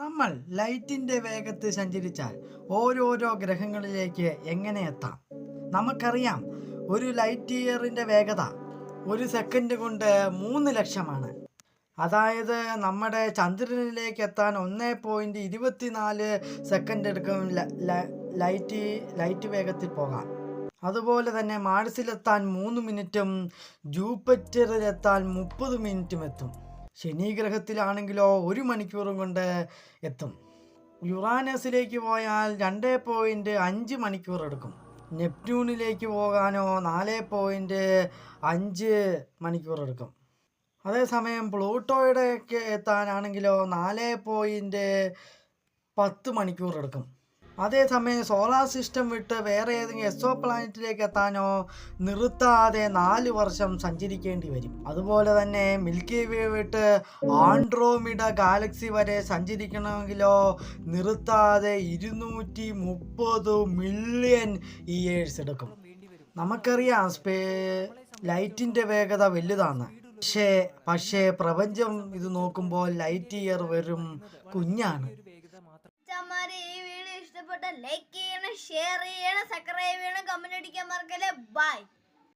നമ്മൾ ലൈറ്റിന്റെ വേഗത്തിൽ സഞ്ചരിച്ചാൽ ഓരോരോ ഗ്രഹങ്ങളിലേക്ക് എങ്ങനെ എത്താം? നമുക്കറിയാം ഒരു ലൈറ്റ് ഇയറിന്റെ വേഗത ഒരു സെക്കൻഡ് കൊണ്ട് മൂന്ന് ലക്ഷമാണ്. അതായത് നമ്മുടെ ചന്ദ്രനിലേക്ക് എത്താൻ ഒന്ന് പോയിന്റ് ഇരുപത്തിനാല് സെക്കൻഡ് എടുക്കും ലൈറ്റ് ലൈറ്റ് വേഗത്തിൽ പോകാം അതുപോലെ തന്നെ മാർസിലെത്താൻ മൂന്ന് മിനിറ്റും ജൂപ്പിറ്ററിലെത്താൻ മുപ്പത് മിനിറ്റും എത്തും. ശനി ഗ്രഹത്തിലാണെങ്കിലോ ഒരു മണിക്കൂറും കൊണ്ട് എത്തും. യുറാനസിലേക്ക് പോയാൽ രണ്ട് പോയിന്റ് അഞ്ച് മണിക്കൂർ എടുക്കും. നെപ്റ്റ്യൂണിലേക്ക് പോകാനോ നാല് പോയിന്റ് അഞ്ച് മണിക്കൂർ എടുക്കും. അതേസമയം പ്ലൂട്ടോയുടെയൊക്കെ എത്താനാണെങ്കിലോ നാല് പോയിന്റ് പത്ത് മണിക്കൂർ എടുക്കും. അതേസമയം സോളാർ സിസ്റ്റം വിട്ട് വേറെ ഏതെങ്കിലും എക്സോ പ്ലാനറ്റിലേക്ക് എത്താനോ നിർത്താതെ നാല് വർഷം സഞ്ചരിക്കേണ്ടി വരും. അതുപോലെ തന്നെ മിൽക്കി വേ വിട്ട് ആൻഡ്രോമിഡ ഗാലക്സി വരെ സഞ്ചരിക്കണമെങ്കിലോ നിർത്താതെ ഇരുന്നൂറ്റി മുപ്പത് മില്യൺ ഇയേഴ്സ് എടുക്കും. നമുക്കറിയാം സ്പേ ലൈറ്റിന്റെ വേഗത വലുതാണ്. പക്ഷേ പക്ഷേ പ്രപഞ്ചം ഇത് നോക്കുമ്പോൾ ലൈറ്റ് ഇയർ വെറും കുഞ്ഞാണ്. വീഡിയോ ഇഷ്ടപ്പെട്ട ലൈക്ക് ചെയ്യണം ഷെയർ ചെയ്യണം സബ്സ്ക്രൈബ് ചെയ്യണം കമന്റ് അടിക്കാൻ മറക്കല്ലേ. ബൈ